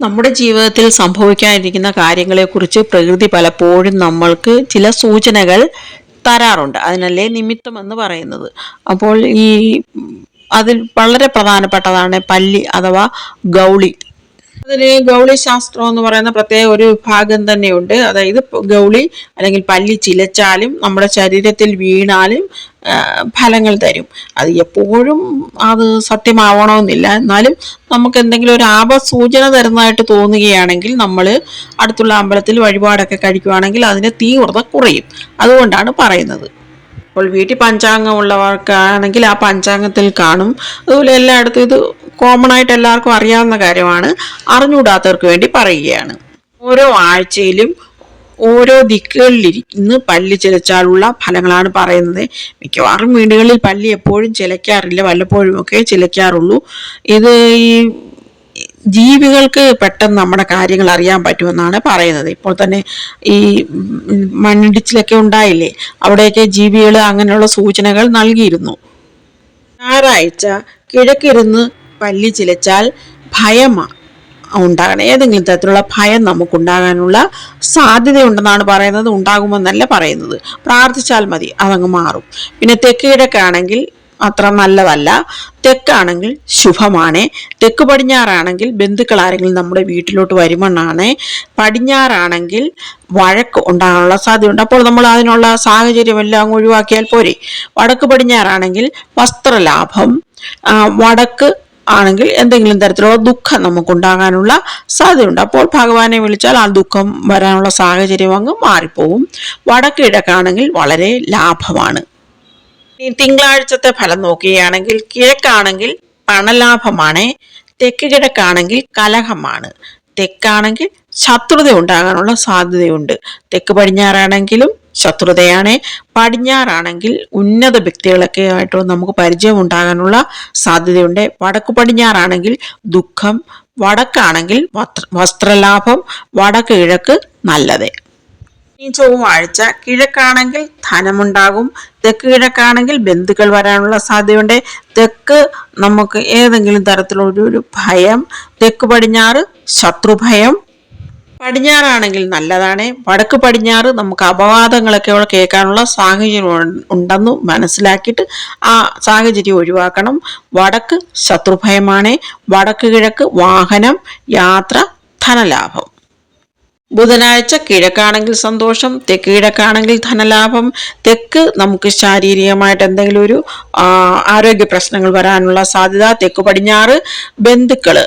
നമ്മുടെ ജീവിതത്തിൽ സംഭവിക്കാനിരിക്കുന്ന കാര്യങ്ങളെക്കുറിച്ച് പ്രകൃതി പലപ്പോഴും നമ്മൾക്ക് ചില സൂചനകൾ തരാറുണ്ട്. അതിനല്ലേ നിമിത്തം എന്ന് പറയുന്നത്. അപ്പോൾ ഈ അതിൽ വളരെ പ്രധാനപ്പെട്ടതാണ് പല്ലി അഥവാ ഗൗളി. അതിന് ഗൗളി ശാസ്ത്രം എന്ന് പറയുന്ന പ്രത്യേക ഒരു വിഭാഗം തന്നെയുണ്ട്. അതായത് ഗൗളി അല്ലെങ്കിൽ പല്ലി ചിലച്ചാലും നമ്മുടെ ശരീരത്തിൽ വീണാലും ഫലങ്ങൾ തരും. അത് എപ്പോഴും അത് സത്യമാവണമെന്നില്ല. എന്നാലും നമുക്ക് എന്തെങ്കിലും ഒരു ആപസൂചന തരുന്നതായിട്ട് തോന്നുകയാണെങ്കിൽ നമ്മൾ അടുത്തുള്ള അമ്പലത്തിൽ വഴിപാടൊക്കെ കഴിക്കുകയാണെങ്കിൽ അതിന്റെ തീവ്രത കുറയും. അതുകൊണ്ടാണ് പറയുന്നത്. അപ്പോൾ വീട്ടിൽ പഞ്ചാംഗം ഉള്ളവർക്കാണെങ്കിൽ ആ പഞ്ചാംഗത്തിൽ കാണും. അതുപോലെ എല്ലായിടത്തും ഇത് കോമൺ ആയിട്ട് എല്ലാവർക്കും അറിയാവുന്ന കാര്യമാണ്. അറിഞ്ഞുകൂടാത്തവർക്ക് വേണ്ടി പറയുകയാണ്. ഓരോ ആഴ്ചയിലും ഓരോ ദിക്കുകളിലിരിക്കുന്ന പല്ലി ചിലച്ചാലുള്ള ഫലങ്ങളാണ് പറയുന്നത്. മിക്കവാറും വീടുകളിൽ പല്ലി എപ്പോഴും ചിലയ്ക്കാറില്ല വല്ലപ്പോഴും ഒക്കെ ചിലയ്ക്കാറുള്ളൂ ഇത് ഈ ജീവികൾക്ക് പെട്ടെന്ന് നമ്മുടെ കാര്യങ്ങൾ അറിയാൻ പറ്റുമെന്നാണ് പറയുന്നത്. ഇപ്പോൾ തന്നെ ഈ മണ്ണിടിച്ചിലൊക്കെ ഉണ്ടായില്ലേ? അവിടെയൊക്കെ ജീവികൾ അങ്ങനെയുള്ള സൂചനകൾ നൽകിയിരുന്നു. ഞായറാഴ്ച കിഴക്കിരുന്ന് പല്ലി ചിലച്ചാൽ ഭയമാണ് ഉണ്ടാകണം. ഏതെങ്കിലും തരത്തിലുള്ള ഭയം നമുക്കുണ്ടാകാനുള്ള സാധ്യതയുണ്ടെന്നാണ് പറയുന്നത്. ഉണ്ടാകുമെന്നല്ല പറയുന്നത്. പ്രാർത്ഥിച്ചാൽ മതി അതങ്ങ് മാറും. പിന്നെ തെക്ക് കിഴക്കാണെങ്കിൽ അത്ര നല്ലതല്ല. തെക്കാണെങ്കിൽ ശുഭമാണ്. തെക്ക് പടിഞ്ഞാറാണെങ്കിൽ ബന്ധുക്കൾ ആരെങ്കിലും നമ്മുടെ വീട്ടിലോട്ട് വരുമെന്നാണ്. പടിഞ്ഞാറാണെങ്കിൽ വഴക്ക് ഉണ്ടാകാനുള്ള സാധ്യതയുണ്ട്. അപ്പോൾ നമ്മൾ അതിനുള്ള സാഹചര്യമെല്ലാം ഒഴിവാക്കിയാൽ പോരെ. വടക്ക് പടിഞ്ഞാറാണെങ്കിൽ വസ്ത്രലാഭം വടക്ക് ആണെങ്കിൽ എന്തെങ്കിലും തരത്തിലുള്ള ദുഃഖം നമുക്കുണ്ടാകാനുള്ള സാധ്യതയുണ്ട്. അപ്പോൾ ഭഗവാനെ വിളിച്ചാൽ ആ ദുഃഖം വരാനുള്ള സാഹചര്യം അങ്ങ് മാറിപ്പോവും. വടക്കിഴക്കാണെങ്കിൽ വളരെ ലാഭമാണ്. ഈ തിങ്കളാഴ്ചത്തെ ഫലം നോക്കുകയാണെങ്കിൽ കിഴക്കാണെങ്കിൽ പണലാഭമാണ്. തെക്ക് കിഴക്കാണെങ്കിൽ കലഹമാണ്. തെക്കാണെങ്കിൽ ശത്രുത ഉണ്ടാകാനുള്ള സാധ്യതയുണ്ട്. തെക്ക് പടിഞ്ഞാറാണെങ്കിലും ശത്രുതയാണ്. പടിഞ്ഞാറാണെങ്കിൽ ഉന്നത വ്യക്തികളൊക്കെ ആയിട്ട് നമുക്ക് പരിചയം ഉണ്ടാകാനുള്ള സാധ്യതയുണ്ട്. വടക്ക് പടിഞ്ഞാറാണെങ്കിൽ ദുഃഖം വടക്കാണെങ്കിൽ വസ്ത്രലാഭം വടക്ക് കിഴക്ക് നല്ലത്. ഈ ചൊവ്വാഴ്ച കിഴക്കാണെങ്കിൽ ധനമുണ്ടാകും. തെക്ക് കിഴക്കാണെങ്കിൽ ബന്ധുക്കൾ വരാനുള്ള സാധ്യതയുണ്ട്. തെക്ക് നമുക്ക് ഏതെങ്കിലും തരത്തിലുള്ള ഒരു ഭയം തെക്ക് പടിഞ്ഞാറ് ശത്രുഭയം പടിഞ്ഞാറാണെങ്കിൽ നല്ലതാണ്. വടക്ക് പടിഞ്ഞാറ് നമുക്ക് അപവാദങ്ങളൊക്കെ കേൾക്കാനുള്ള സാഹചര്യം ഉണ്ടെന്ന് മനസ്സിലാക്കിയിട്ട് ആ സാഹചര്യം ഒഴിവാക്കണം. വടക്ക് ശത്രുഭയമാണ്. വടക്ക് കിഴക്ക് വാഹനം യാത്ര ധനലാഭം. ബുധനാഴ്ച കിഴക്കാണെങ്കിൽ സന്തോഷം തെക്ക് കിഴക്കാണെങ്കിൽ ധനലാഭം തെക്ക് നമുക്ക് ശാരീരികമായിട്ട് എന്തെങ്കിലും ഒരു ആരോഗ്യ പ്രശ്നങ്ങൾ വരാനുള്ള സാധ്യത തെക്ക് പടിഞ്ഞാറ് ബന്ധുക്കൾ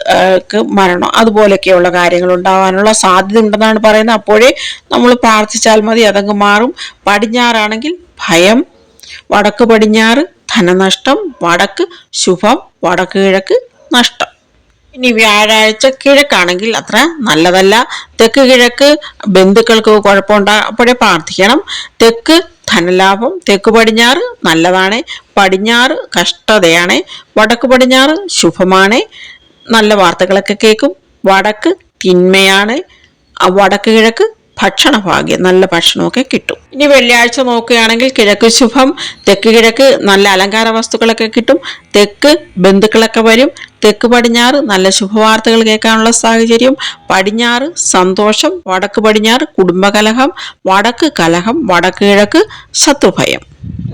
മരണം അതുപോലെയൊക്കെയുള്ള കാര്യങ്ങൾ ഉണ്ടാവാനുള്ള സാധ്യത ഉണ്ടെന്നാണ് പറയുന്നത്. അപ്പോഴേ നമ്മൾ പ്രാർത്ഥിച്ചാൽ മതി അതങ്ങ് മാറും. പടിഞ്ഞാറാണെങ്കിൽ ഭയം വടക്ക് പടിഞ്ഞാറ് ധനനഷ്ടം വടക്ക് ശുഭം വടക്ക് കിഴക്ക് നഷ്ടം. ഇനി വ്യാഴാഴ്ച കിഴക്കാണെങ്കിൽ അത്ര നല്ലതല്ല. തെക്ക് കിഴക്ക് ബന്ധുക്കൾക്ക് കുഴപ്പമുണ്ടാ. അപ്പോഴേ പ്രാർത്ഥിക്കണം. തെക്ക് ധനലാഭം തെക്ക് പടിഞ്ഞാറ് നല്ലതാണ്. പടിഞ്ഞാറ് കഷ്ടതയാണ്. വടക്ക് പടിഞ്ഞാറ് ശുഭമാണ്. നല്ല വാർത്തകളൊക്കെ കേൾക്കും. വടക്ക് തിന്മയാണ്. വടക്ക് കിഴക്ക് ഭക്ഷണ ഭാഗ്യം നല്ല ഭക്ഷണമൊക്കെ കിട്ടും. ഇനി വെള്ളിയാഴ്ച നോക്കുകയാണെങ്കിൽ കിഴക്ക് ശുഭം തെക്ക് കിഴക്ക് നല്ല അലങ്കാര വസ്തുക്കളൊക്കെ കിട്ടും. തെക്ക് ബന്ധുക്കളൊക്കെ വരും. തെക്ക് പടിഞ്ഞാറ് നല്ല ശുഭവാർത്തകൾ കേൾക്കാനുള്ള സാഹചര്യം. പടിഞ്ഞാറ് സന്തോഷം വടക്ക് പടിഞ്ഞാറ് കുടുംബകലഹം വടക്ക് കലഹം വടക്ക് കിഴക്ക് ശത്രുഭയം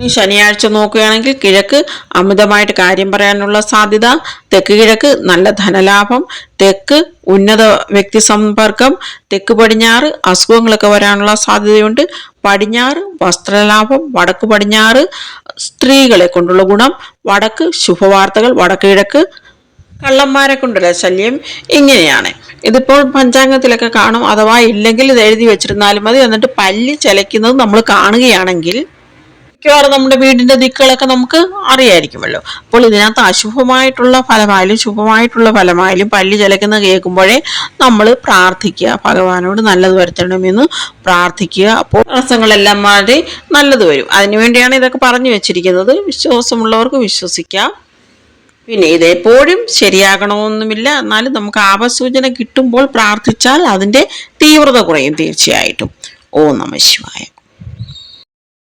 ഈ ശനിയാഴ്ച നോക്കുകയാണെങ്കിൽ കിഴക്ക് അമിതമായിട്ട് കാര്യം പറയാനുള്ള സാധ്യത. തെക്ക് കിഴക്ക് നല്ല ധനലാഭം തെക്ക് ഉന്നത വ്യക്തി സമ്പർക്കം തെക്ക് പടിഞ്ഞാറ് അസുഖങ്ങളൊക്കെ വരാനുള്ള സാധ്യതയുണ്ട്. പടിഞ്ഞാറ് വസ്ത്രലാഭം വടക്ക് പടിഞ്ഞാറ് സ്ത്രീകളെ കൊണ്ടുള്ള ഗുണം വടക്ക് ശുഭവാർത്തകൾ വടക്ക് കിഴക്ക് കള്ളന്മാരെ കൊണ്ടുള്ള ശല്യം? ഇങ്ങനെയാണ്. ഇതിപ്പോൾ പഞ്ചാംഗത്തിലൊക്കെ കാണും. അഥവാ ഇല്ലെങ്കിൽ ഇത് എഴുതി വെച്ചിരുന്നാലും മതി. എന്നിട്ട് പല്ലി ചലയ്ക്കുന്നത് നമ്മൾ കാണുകയാണെങ്കിൽ മിക്കവാറും നമ്മുടെ വീടിന്റെ ദിക്കുകളൊക്കെ നമുക്ക് അറിയായിരിക്കുമല്ലോ. അപ്പോൾ ഇതിനകത്ത് അശുഭമായിട്ടുള്ള ഫലമായാലും ശുഭമായിട്ടുള്ള ഫലമായാലും പല്ലി ചലയ്ക്കുന്ന കേൾക്കുമ്പോഴേ നമ്മൾ പ്രാർത്ഥിക്കുക. ഭഗവാനോട് നല്ലത് വരുത്തണമെന്ന് പ്രാർത്ഥിക്കുക. അപ്പോൾ തടസ്സങ്ങളെല്ലാം മാറി നല്ലത് വരും. അതിനുവേണ്ടിയാണ് ഇതൊക്കെ പറഞ്ഞു വെച്ചിരിക്കുന്നത്. വിശ്വാസമുള്ളവർക്ക് വിശ്വസിക്കാം. പിന്നെ ഇതെപ്പോഴും ശരിയാകണമെന്നുമില്ല. എന്നാലും നമുക്ക് ആപസൂചന കിട്ടുമ്പോൾ പ്രാർത്ഥിച്ചാൽ അതിന്റെ തീവ്രത കുറയും തീർച്ചയായിട്ടും. ഓ നമ ശിവായ.